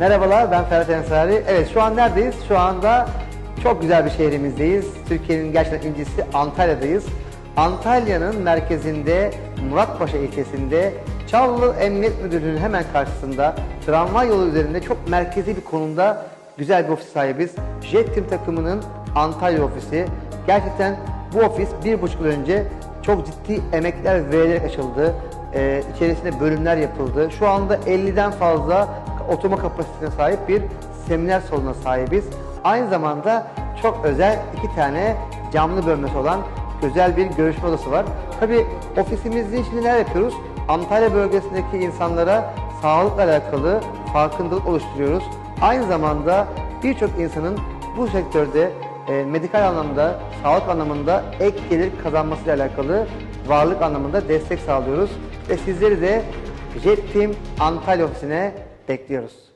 Merhabalar ben Ferhat Ensari. Evet şu an neredeyiz? Şu anda çok güzel bir şehrimizdeyiz. Türkiye'nin gerçekten incisi Antalya'dayız. Antalya'nın merkezinde Muratpaşa ilçesinde Çavlı Emniyet Müdürlüğü'nün hemen karşısında tramvay yolu üzerinde çok merkezi bir konumda güzel bir ofis sahibiz. Jet Team takımının Antalya ofisi. Gerçekten bu ofis bir buçuk yıl önce çok ciddi emekler verilerek açıldı. Ee, içerisinde bölümler yapıldı. Şu anda 50'den fazla oturma kapasitesine sahip bir seminer salonuna sahibiz. Aynı zamanda çok özel iki tane camlı bölmesi olan özel bir görüşme odası var. Tabii ofisimizde şimdi neler yapıyoruz? Antalya bölgesindeki insanlara sağlıkla alakalı farkındalık oluşturuyoruz. Aynı zamanda birçok insanın bu sektörde e, medikal anlamda, sağlık anlamında ek gelir kazanmasıyla alakalı varlık anlamında destek sağlıyoruz. Ve sizleri de Jet Team Antalya ofisine Bekliyoruz.